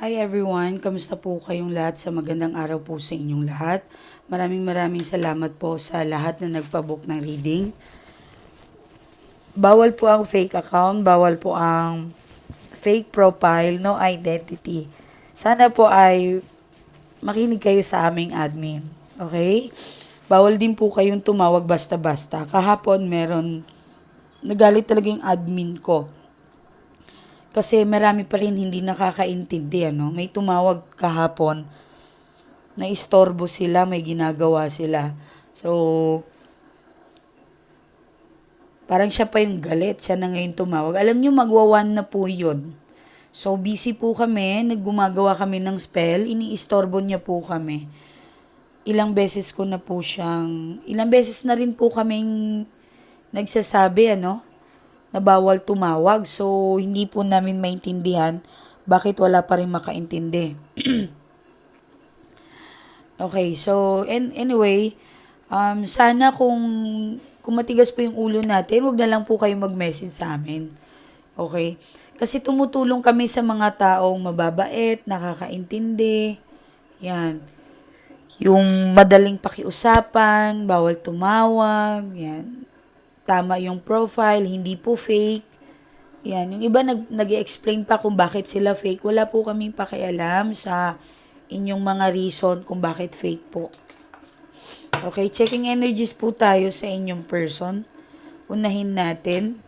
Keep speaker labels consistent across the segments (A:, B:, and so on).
A: Hi everyone, kamusta po kayong lahat sa magandang araw po sa inyong lahat. Maraming maraming salamat po sa lahat na nagpabook ng reading. Bawal po ang fake account, bawal po ang fake profile, no identity. Sana po ay makinig kayo sa aming admin. Okay? Bawal din po kayong tumawag basta-basta. Kahapon meron, nagalit talaga yung admin ko. Kasi marami pa rin hindi nakakaintindi, ano. May tumawag kahapon, na istorbo sila, may ginagawa sila. So, parang siya pa yung galit, siya na ngayon tumawag. Alam nyo, magwawan na po yun. So, busy po kami, naggumagawa kami ng spell, iniistorbo niya po kami. Ilang beses ko na po siyang, ilang beses na rin po kaming nagsasabi, ano, na bawal tumawag. So, hindi po namin maintindihan bakit wala pa rin makaintindi. okay, so, and anyway, um, sana kung, kung matigas po yung ulo natin, wag na lang po kayo mag-message sa amin. Okay? Kasi tumutulong kami sa mga taong mababait, nakakaintindi. Yan. Yung madaling pakiusapan, bawal tumawag, yan tama yung profile, hindi po fake. Yan. Yung iba nag, nag-explain pa kung bakit sila fake. Wala po kaming pakialam sa inyong mga reason kung bakit fake po. Okay, checking energies po tayo sa inyong person. Unahin natin.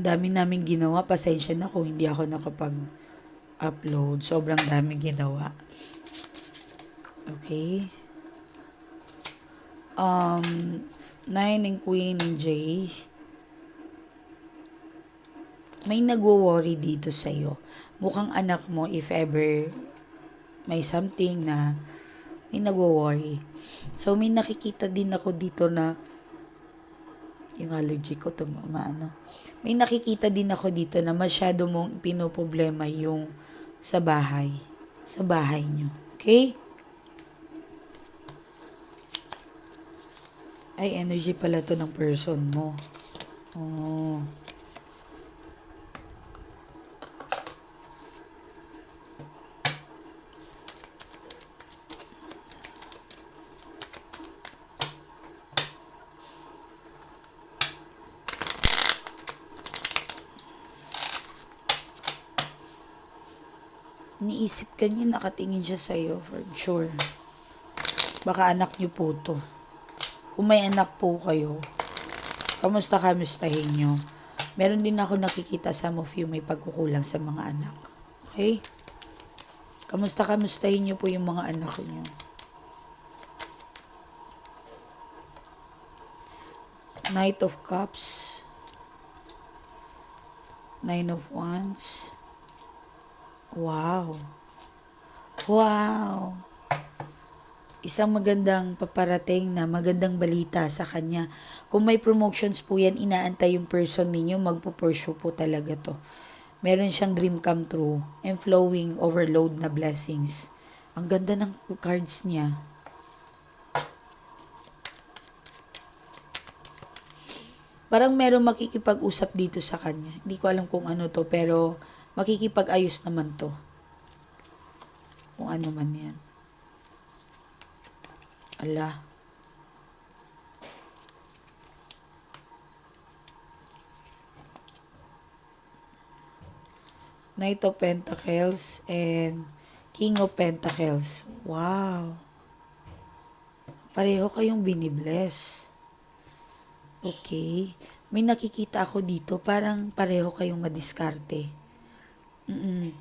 A: Ang dami namin ginawa. Pasensya na kung hindi ako nakapag-upload. Sobrang dami ginawa. Okay. Um, Nine and Queen and Jay. May nagwo-worry dito sa'yo. Mukhang anak mo, if ever may something na may nagwo-worry. So, may nakikita din ako dito na yung allergy ko, tumama, ano. May nakikita din ako dito na masyado mong pinoproblema yung sa bahay. Sa bahay nyo. Okay? Ay, energy pala to ng person mo. Oh. Niisip ka niya, nakatingin siya sa'yo, for sure. Baka anak niyo po to. Kung may anak po kayo, kamusta kamustahin niyo? Meron din ako nakikita some of you may pagkukulang sa mga anak. Okay? Kamusta kamustahin niyo po yung mga anak niyo? Knight of Cups. Nine of Wands. Wow. Wow. Isang magandang paparating na magandang balita sa kanya. Kung may promotions po yan, inaantay yung person ninyo, magpo-pursue po talaga to. Meron siyang dream come true and flowing overload na blessings. Ang ganda ng cards niya. Parang meron makikipag-usap dito sa kanya. Hindi ko alam kung ano to, pero makikipag-ayos naman to. Kung ano man yan. Ala. Knight of Pentacles and King of Pentacles. Wow. Pareho kayong binibless. Okay. May nakikita ako dito, parang pareho kayong madiskarte. Mm.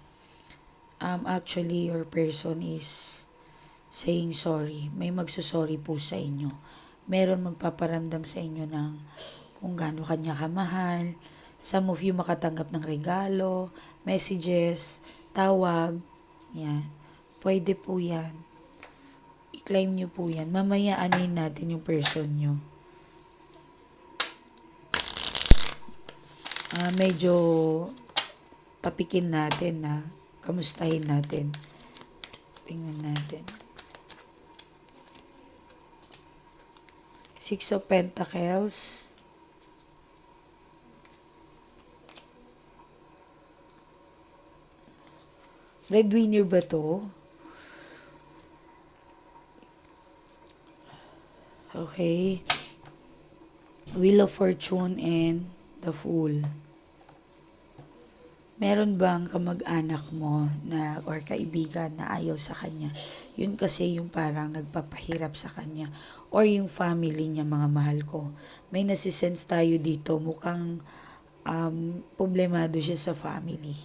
A: Um, actually, your person is saying sorry. May magsusorry po sa inyo. Meron magpaparamdam sa inyo ng kung gaano kanya kamahal. Some of you makatanggap ng regalo, messages, tawag. Yan. Pwede po yan. I-claim nyo po yan. Mamaya anin natin yung person nyo. Uh, ah, medyo tapikin natin na kamustahin natin. Tingnan natin. Six of Pentacles. Breadwinner ba to? Okay. Wheel of Fortune and the Fool. Meron bang kamag-anak mo na or kaibigan na ayaw sa kanya? Yun kasi yung parang nagpapahirap sa kanya. Or yung family niya, mga mahal ko. May nasisense tayo dito. Mukhang um, problemado siya sa family.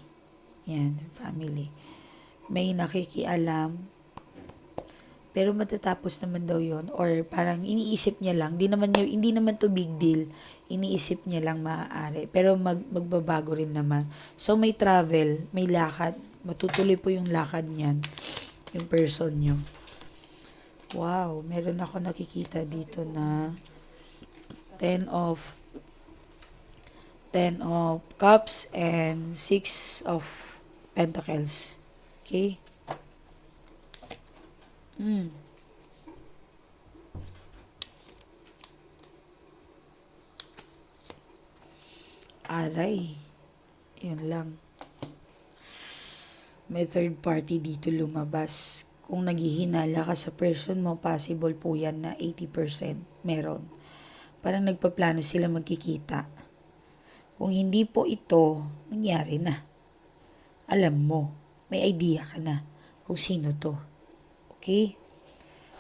A: Yan, family. May nakikialam pero matatapos naman daw yon or parang iniisip niya lang, di naman niya, hindi naman to big deal. Iniisip niya lang maaari. Pero mag, magbabago rin naman. So may travel, may lakad. Matutuloy po yung lakad niyan. Yung person nyo. Wow, meron ako nakikita dito na 10 of 10 of cups and 6 of pentacles. Okay? Mm. Aray. Yun lang. May third party dito lumabas. Kung naghihinala ka sa person mo, possible po yan na 80% meron. Parang nagpaplano sila magkikita. Kung hindi po ito, nangyari na. Alam mo, may idea ka na kung sino to. Okay?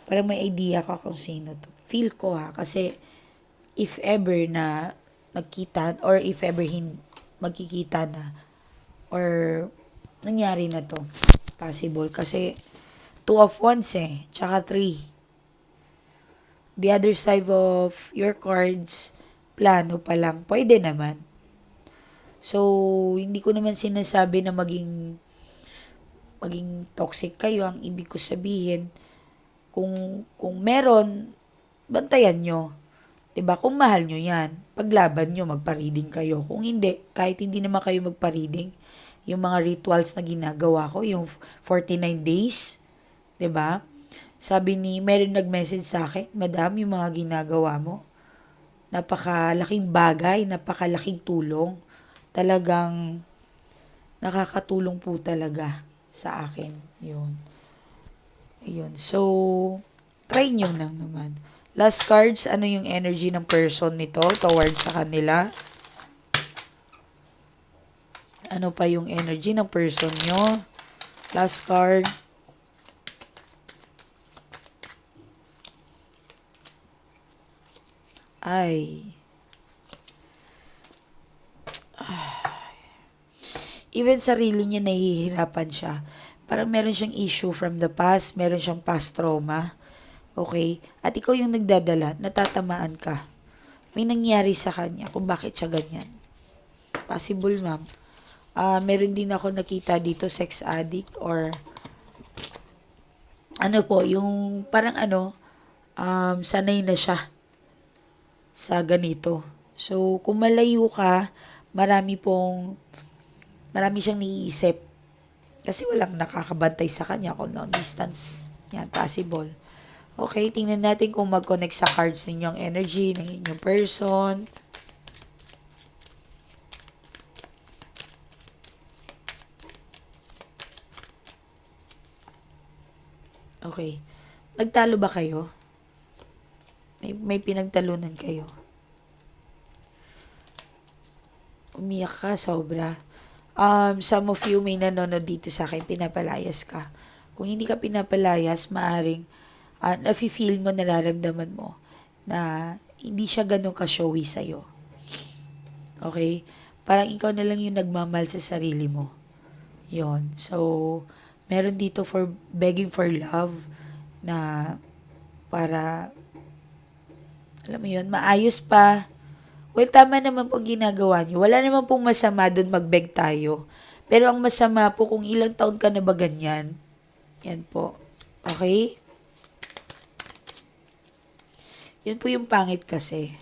A: Para may idea ka kung sino to. Feel ko ha, kasi if ever na nagkita or if ever hin magkikita na or nangyari na to, possible. Kasi two of wands eh, tsaka three. The other side of your cards, plano pa lang, pwede naman. So, hindi ko naman sinasabi na maging maging toxic kayo, ang ibig ko sabihin, kung, kung meron, bantayan nyo. 'Di ba Kung mahal nyo yan, paglaban nyo, magpa-reading kayo. Kung hindi, kahit hindi naman kayo magpa-reading, yung mga rituals na ginagawa ko, yung 49 days, ba Sabi ni, meron nag-message sa akin, Madam, yung mga ginagawa mo, napakalaking bagay, napakalaking tulong. Talagang nakakatulong po talaga sa akin. Yun. Yun. So, try nyo lang naman. Last cards, ano yung energy ng person nito towards sa kanila? Ano pa yung energy ng person nyo? Last card. Ay. Even sarili niya nahihirapan siya. Parang meron siyang issue from the past, meron siyang past trauma. Okay? At ikaw yung nagdadala, natatamaan ka. May nangyari sa kanya kung bakit siya ganyan. Possible, ma'am. Uh, meron din ako nakita dito, sex addict or ano po, yung parang ano, um, sanay na siya sa ganito. So, kung malayo ka, marami pong marami siyang niisip. Kasi walang nakakabantay sa kanya kung long distance. Yan, possible. Okay, tingnan natin kung mag-connect sa cards ninyong energy ng inyong person. Okay. Nagtalo ba kayo? May, may pinagtalunan kayo? Umiyak ka, sobra um, some of you may nanonood dito sa akin, pinapalayas ka. Kung hindi ka pinapalayas, maaring uh, nafe-feel mo, nararamdaman mo na hindi siya ganun ka-showy sa'yo. Okay? Parang ikaw na lang yung nagmamahal sa sarili mo. yon So, meron dito for begging for love na para alam mo yun, maayos pa, Well, tama naman pong ginagawa nyo. Wala naman pong masama doon mag-beg tayo. Pero ang masama po kung ilang taon ka na ba ganyan. Yan po. Okay? Yun po yung pangit kasi.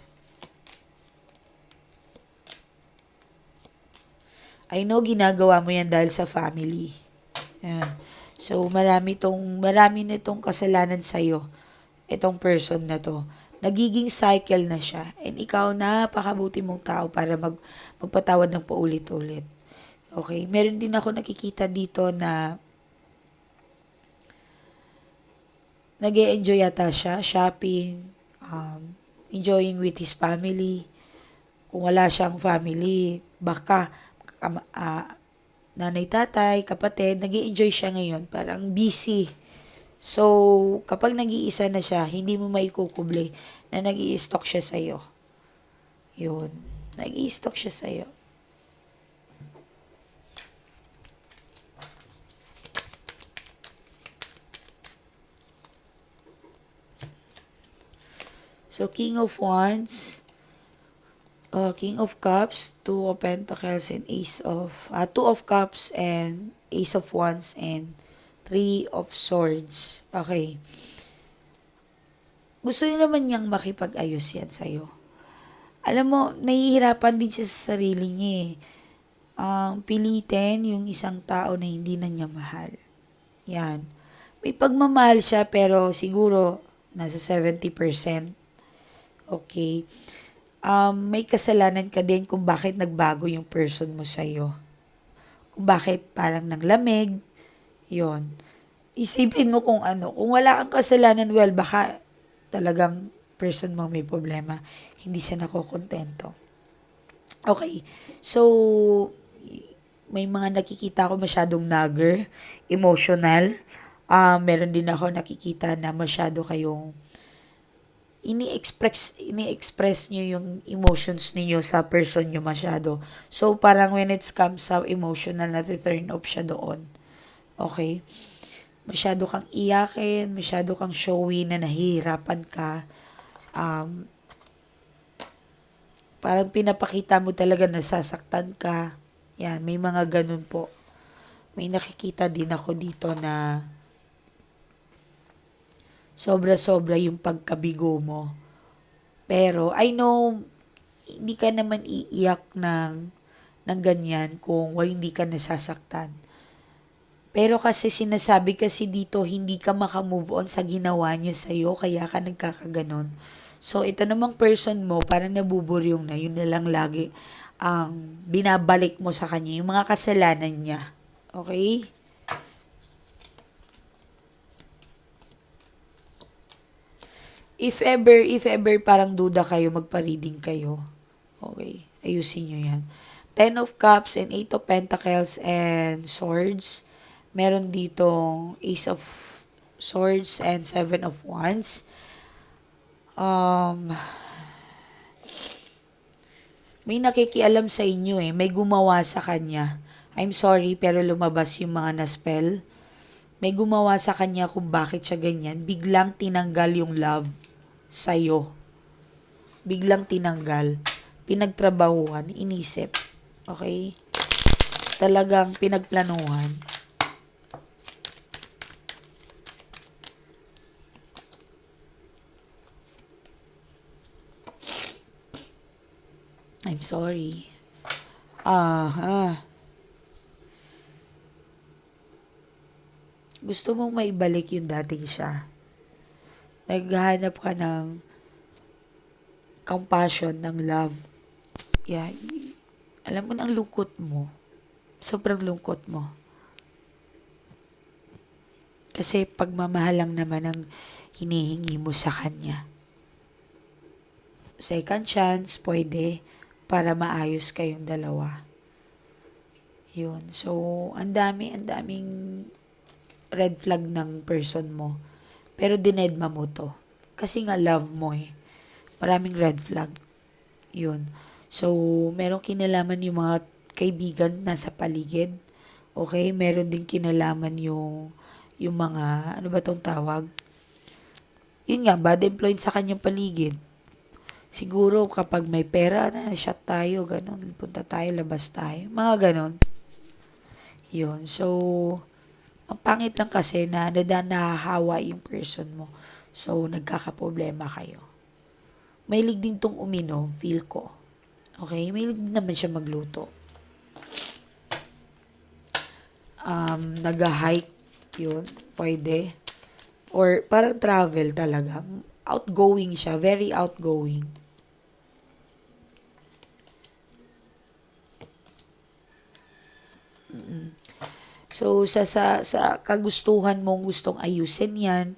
A: I know ginagawa mo yan dahil sa family. Yan. So, marami tong, marami nitong kasalanan sa'yo. Itong person na to. Nagiging cycle na siya. And ikaw, napakabuti mong tao para mag, magpatawad ng paulit-ulit. Okay? Meron din ako nakikita dito na nag enjoy yata siya, shopping, um, enjoying with his family. Kung wala siyang family, baka ah, nanay, tatay, kapatid, nag enjoy siya ngayon. Parang busy. So, kapag nag-iisa na siya, hindi mo maikukuble na nag stock siya sa'yo. Yun. nag stock siya sa'yo. So, King of Wands, uh, King of Cups, Two of Pentacles, and Ace of, uh, Two of Cups, and Ace of Wands, and Three of Swords. Okay. Gusto niya naman niyang makipag-ayos yan sa'yo. Alam mo, nahihirapan din siya sa sarili niya eh. Ang pilitin yung isang tao na hindi na niya mahal. Yan. May pagmamahal siya pero siguro nasa 70%. Okay. Um, may kasalanan ka din kung bakit nagbago yung person mo sa'yo. Kung bakit parang nanglamig. Yon. Isipin mo kung ano. Kung wala kang kasalanan, well, baka talagang person mo may problema. Hindi siya nakokontento. Okay. So, may mga nakikita ako masyadong nagger, emotional. Uh, meron din ako nakikita na masyado kayong ini-express ini-express niyo yung emotions niyo sa person niyo masyado. So parang when it comes sa emotional na turn off siya doon. Okay? Masyado kang iyakin, masyado kang showy na nahihirapan ka. Um, parang pinapakita mo talaga na sasaktan ka. Yan, may mga ganun po. May nakikita din ako dito na sobra-sobra yung pagkabigo mo. Pero I know hindi ka naman iiyak ng ng ganyan kung well, hindi ka nasasaktan. Pero kasi sinasabi kasi dito hindi ka makamove on sa ginawa niya sa'yo kaya ka nagkakaganon. So ito namang person mo parang nabuburyong na yun na lang lagi ang binabalik mo sa kanya yung mga kasalanan niya. Okay? If ever, if ever parang duda kayo, magpa-reading kayo. Okay, ayusin nyo yan. Ten of Cups and Eight of Pentacles and Swords. Meron ditong Ace of Swords and Seven of Wands. Um, may nakikialam sa inyo eh. May gumawa sa kanya. I'm sorry, pero lumabas yung mga na-spell. May gumawa sa kanya kung bakit siya ganyan. Biglang tinanggal yung love sa'yo. Biglang tinanggal. Pinagtrabahuhan, inisip. Okay? Talagang pinagplanuhan. I'm sorry. Ah, ah. Gusto mong maibalik yung dating siya naghahanap ka ng compassion, ng love. Yeah. Alam mo na ang lungkot mo. Sobrang lungkot mo. Kasi pagmamahal lang naman ang hinihingi mo sa kanya. Second chance, pwede para maayos kayong dalawa. Yun. So, ang dami, ang daming red flag ng person mo pero dinedma mo to. Kasi nga love mo eh. Maraming red flag. Yun. So, merong kinalaman yung mga kaibigan nasa paligid. Okay? Meron din kinalaman yung yung mga, ano ba tong tawag? Yun nga, bad influence sa kanyang paligid. Siguro kapag may pera na, shot tayo, ganun, punta tayo, labas tayo. Mga ganun. Yun. So, ang pangit lang kasi na nahahawa yung person mo. So, nagkakaproblema kayo. Mahilig din tong uminom, feel ko. Okay? Mahilig din naman siya magluto. um, nag-hike, yun, pwede. Or parang travel talaga. Outgoing siya, very outgoing. So, sa, sa, sa kagustuhan mong gustong ayusin yan,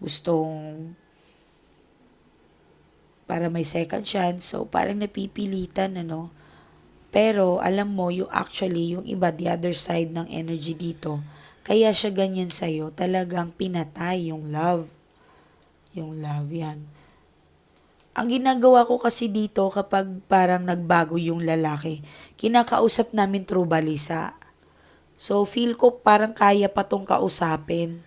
A: gustong para may second chance. So, parang napipilitan, ano. Pero, alam mo, yung actually, yung iba, the other side ng energy dito, kaya siya ganyan sa'yo, talagang pinatay yung love. Yung love, yan. Ang ginagawa ko kasi dito kapag parang nagbago yung lalaki, kinakausap namin through balisa. So, feel ko parang kaya pa tong kausapin.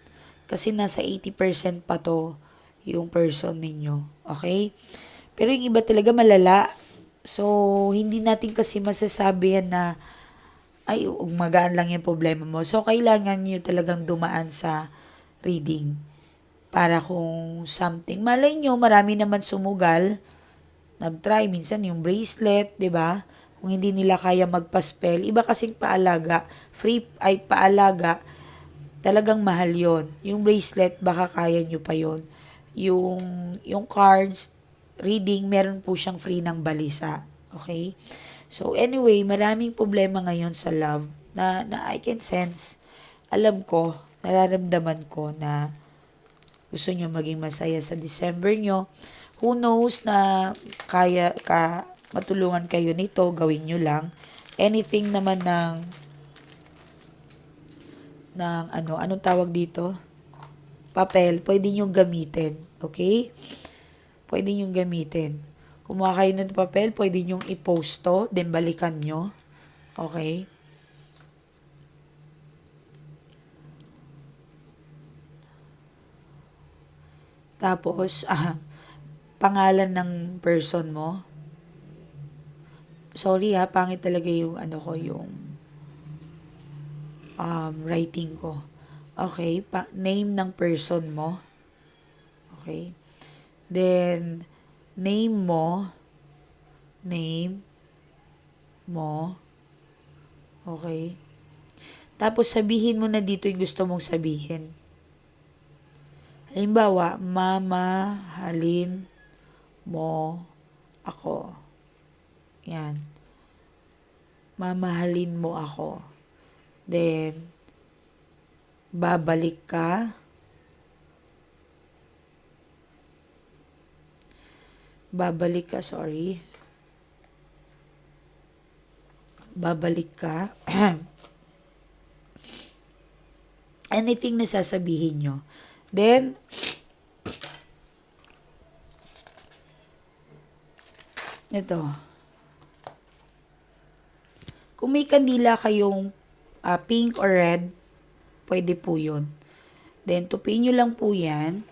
A: Kasi nasa 80% pa to yung person ninyo. Okay? Pero yung iba talaga malala. So, hindi natin kasi masasabi yan na ay, magaan lang yung problema mo. So, kailangan nyo talagang dumaan sa reading. Para kung something, malay nyo, marami naman sumugal, nag-try, minsan yung bracelet, 'di ba? Kung hindi nila kaya magpa-spell, iba kasing paalaga, free ay paalaga, talagang mahal yon Yung bracelet, baka kaya nyo pa yon Yung, yung cards, reading, meron po siyang free ng balisa. Okay? So, anyway, maraming problema ngayon sa love na, na I can sense, alam ko, nararamdaman ko na gusto nyo maging masaya sa December nyo. Who knows na kaya ka matulungan kayo nito, gawin nyo lang. Anything naman ng ng ano, anong tawag dito? Papel, pwede nyo gamitin. Okay? Pwede nyo gamitin. Kumuha kayo ng papel, pwede nyo i-post to, then balikan nyo. Okay? Tapos, ah, pangalan ng person mo. Sorry ha, pangit talaga yung ano ko, yung um, writing ko. Okay, pa- name ng person mo. Okay. Then, name mo. Name mo. Okay. Tapos, sabihin mo na dito yung gusto mong sabihin. Halimbawa, mama, halin mo ako. Yan. Mamahalin mo ako. Then, babalik ka. Babalik ka, sorry. Babalik ka. Anything na sasabihin nyo. Then, ito. Kung may kandila kayong uh, pink or red, pwede po yun. Then, tupin nyo lang po yan.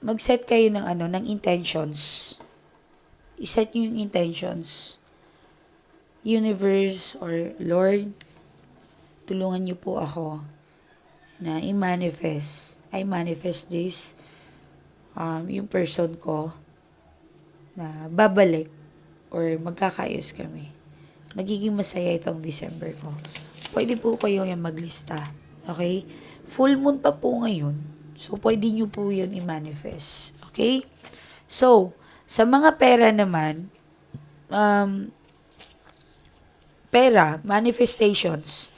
A: Mag-set kayo ng ano, ng intentions. I-set nyo yung intentions. Universe or Lord, tulungan niyo po ako na i-manifest. I manifest this um, yung person ko na babalik or magkakayos kami. Magiging masaya itong December ko. Pwede po kayo yung maglista. Okay? Full moon pa po ngayon. So, pwede nyo po yun i-manifest. Okay? So, sa mga pera naman, um, pera, manifestations,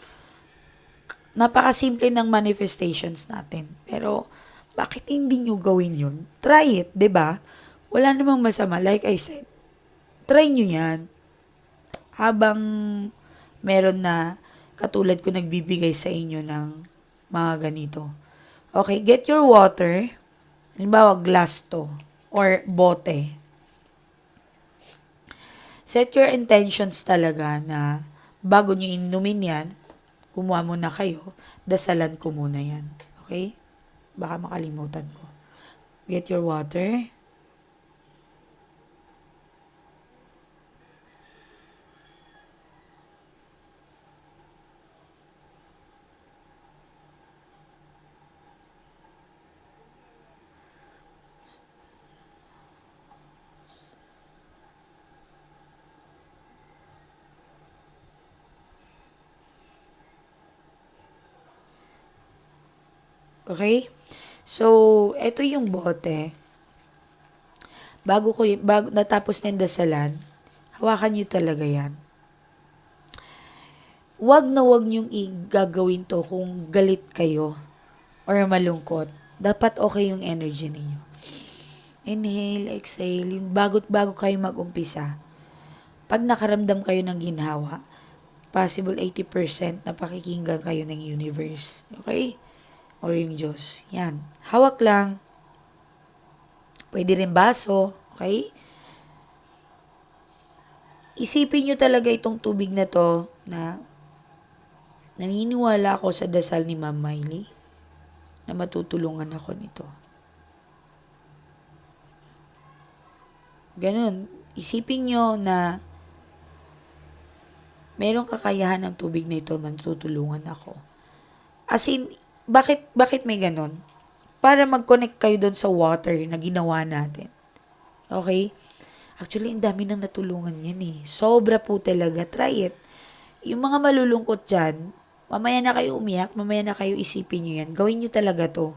A: napakasimple ng manifestations natin. Pero, bakit hindi nyo gawin yun? Try it, ba diba? Wala namang masama. Like I said, try nyo yan. Habang meron na katulad ko nagbibigay sa inyo ng mga ganito. Okay, get your water. Halimbawa, glass to. Or bote. Set your intentions talaga na bago nyo inumin yan, kumuha muna kayo, dasalan ko muna yan. Okay? Baka makalimutan ko. Get your water. Okay? So, ito yung bote. Bago ko, bago, natapos na yung dasalan, hawakan nyo talaga yan. Wag na wag niyong igagawin to kung galit kayo or malungkot. Dapat okay yung energy ninyo. Inhale, exhale, yung bago't bago kayo mag-umpisa. Pag nakaramdam kayo ng ginhawa, possible 80% na pakikinggan kayo ng universe. Okay? Or yung Diyos. Yan. Hawak lang. Pwede rin baso. Okay? Isipin nyo talaga itong tubig na to na naniniwala ako sa dasal ni Ma'am Miley na matutulungan ako nito. Ganun. Isipin nyo na merong kakayahan ng tubig na ito, matutulungan ako. As in, bakit, bakit may ganun? Para mag-connect kayo doon sa water na ginawa natin. Okay? Actually, ang dami nang natulungan yan eh. Sobra po talaga. Try it. Yung mga malulungkot dyan, mamaya na kayo umiyak, mamaya na kayo isipin nyo yan. Gawin nyo talaga to.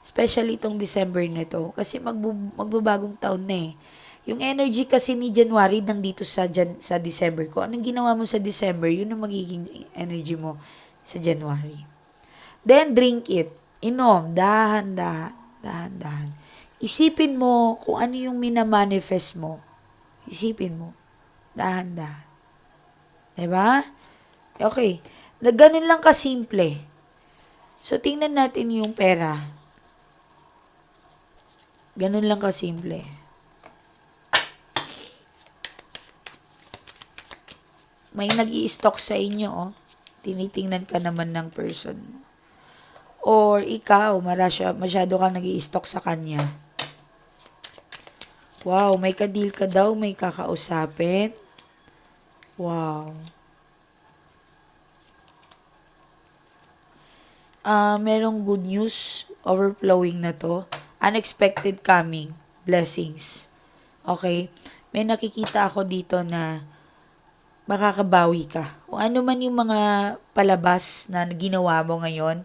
A: Especially itong December na to. Kasi magbu- magbabagong taon na eh. Yung energy kasi ni January nandito sa, Jan- sa December ko. Anong ginawa mo sa December, yun ang magiging energy mo sa January. Then, drink it. Inom. Dahan, dahan. Dahan, dahan. Isipin mo kung ano yung minamanifest mo. Isipin mo. Dahan, dahan. Diba? Okay. Na ganun lang kasimple. So, tingnan natin yung pera. Ganun lang kasimple. May nag stock sa inyo, oh. Tinitingnan ka naman ng person mo. Or ikaw, marasya, masyado ka nag stock sa kanya. Wow, may kadil ka daw, may kakausapin. Wow. Ah, merong good news, overflowing na to. Unexpected coming, blessings. Okay? May nakikita ako dito na makakabawi ka. Kung ano man yung mga palabas na ginawa mo ngayon,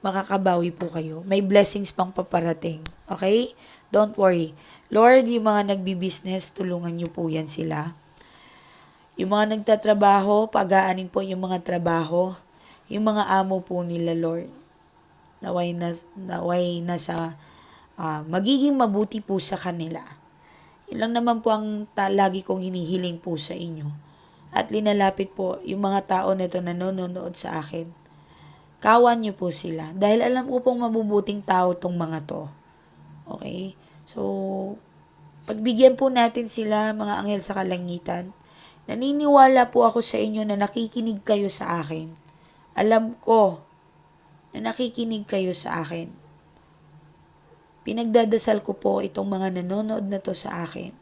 A: makakabawi po kayo. May blessings pang paparating. Okay? Don't worry. Lord, yung mga nagbi-business, tulungan niyo po yan sila. Yung mga nagtatrabaho, pagaanin po yung mga trabaho. Yung mga amo po nila, Lord. Naway na, naway na sa ah, magiging mabuti po sa kanila. Ilang naman po ang ta- lagi kong hinihiling po sa inyo. At linalapit po yung mga tao na ito na nanonood sa akin. Kawan niyo po sila. Dahil alam ko pong mabubuting tao tong mga to. Okay? So, pagbigyan po natin sila, mga anghel sa kalangitan. Naniniwala po ako sa inyo na nakikinig kayo sa akin. Alam ko na nakikinig kayo sa akin. Pinagdadasal ko po itong mga nanonood na to sa akin.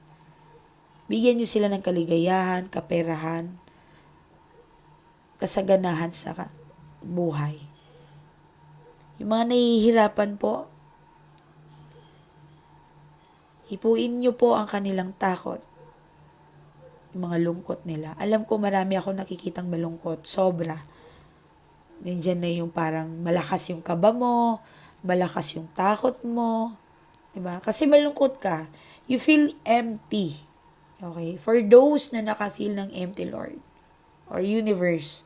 A: Bigyan niyo sila ng kaligayahan, kaperahan, kasaganahan sa buhay. Yung mga nahihirapan po, hipuin niyo po ang kanilang takot. Yung mga lungkot nila. Alam ko marami ako nakikitang malungkot. Sobra. Nandiyan na yung parang malakas yung kaba mo, malakas yung takot mo. Diba? Kasi malungkot ka. You feel empty. Okay? For those na naka-feel ng empty, Lord, or universe,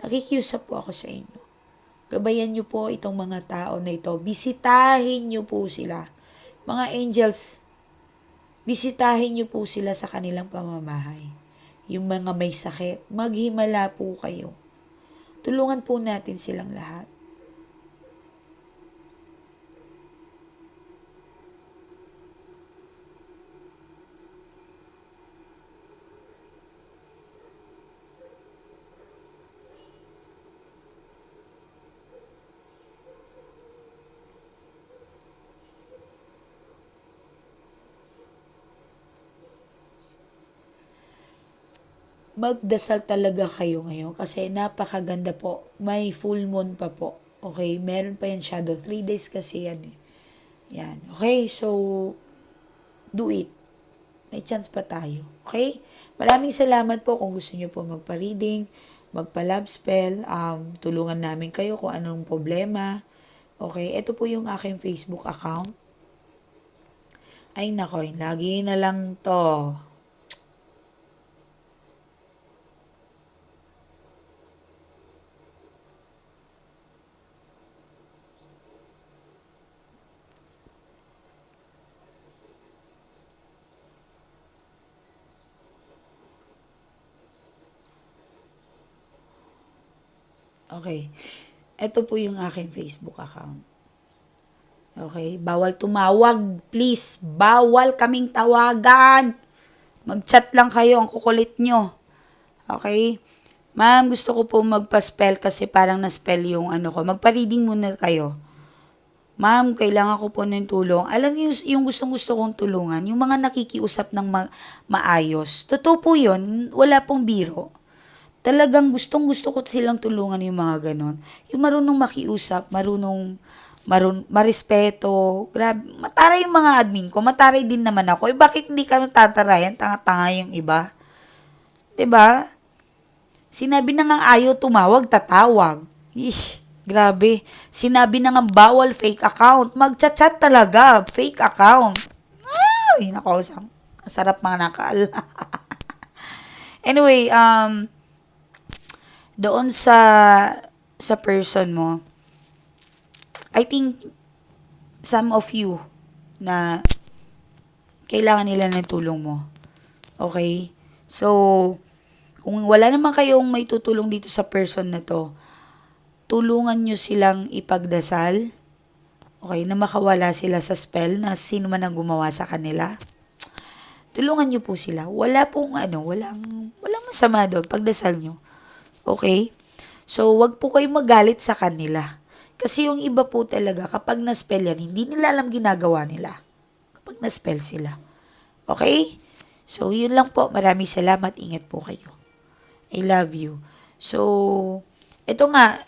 A: nakikiusap po ako sa inyo. Gabayan niyo po itong mga tao na ito. Bisitahin niyo po sila. Mga angels, bisitahin niyo po sila sa kanilang pamamahay. Yung mga may sakit, maghimala po kayo. Tulungan po natin silang lahat. Magdasal talaga kayo ngayon kasi napakaganda po. May full moon pa po. Okay? Meron pa yan shadow. Three days kasi yan eh. Yan. Okay? So, do it. May chance pa tayo. Okay? Maraming salamat po kung gusto nyo po magpa-reading, magpa-love spell, um, tulungan namin kayo kung anong problema. Okay, ito po yung aking Facebook account. Ay nako, lagi na lang to. Okay. Ito po yung aking Facebook account. Okay? Bawal tumawag. Please. Bawal kaming tawagan. Mag-chat lang kayo. Ang kukulit nyo. Okay? Ma'am, gusto ko po magpa-spell kasi parang na-spell yung ano ko. Magpa-reading muna kayo. Ma'am, kailangan ko po ng tulong. Alam niyo, yung gustong gusto kong tulungan, yung mga nakikiusap ng ma- maayos. Totoo po yun. Wala pong biro talagang gustong gusto ko silang tulungan yung mga ganon. Yung marunong makiusap, marunong marun, marespeto. Grabe, mataray yung mga admin ko. Mataray din naman ako. Eh, bakit hindi ka tatarayan? Tanga-tanga yung iba. 'Di ba? Sinabi na nga ayaw tumawag, tatawag. Ish, grabe. Sinabi na nga bawal fake account. Magchat-chat talaga. Fake account. Ay, ang sarap mga nakal. anyway, um, doon sa sa person mo, I think some of you na kailangan nila ng tulong mo. Okay? So, kung wala naman kayong may tutulong dito sa person na to, tulungan nyo silang ipagdasal. Okay, na makawala sila sa spell na sino man ang gumawa sa kanila. Tulungan nyo po sila. Wala pong ano, walang, walang masama doon. Pagdasal nyo. Okay? So, wag po kayo magalit sa kanila. Kasi yung iba po talaga, kapag na-spell yan, hindi nila alam ginagawa nila. Kapag na-spell sila. Okay? So, yun lang po. Maraming salamat. Ingat po kayo. I love you. So, ito nga,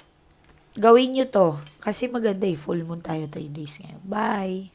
A: gawin nyo to. Kasi maganda eh. Full moon tayo 3 days ngayon. Bye!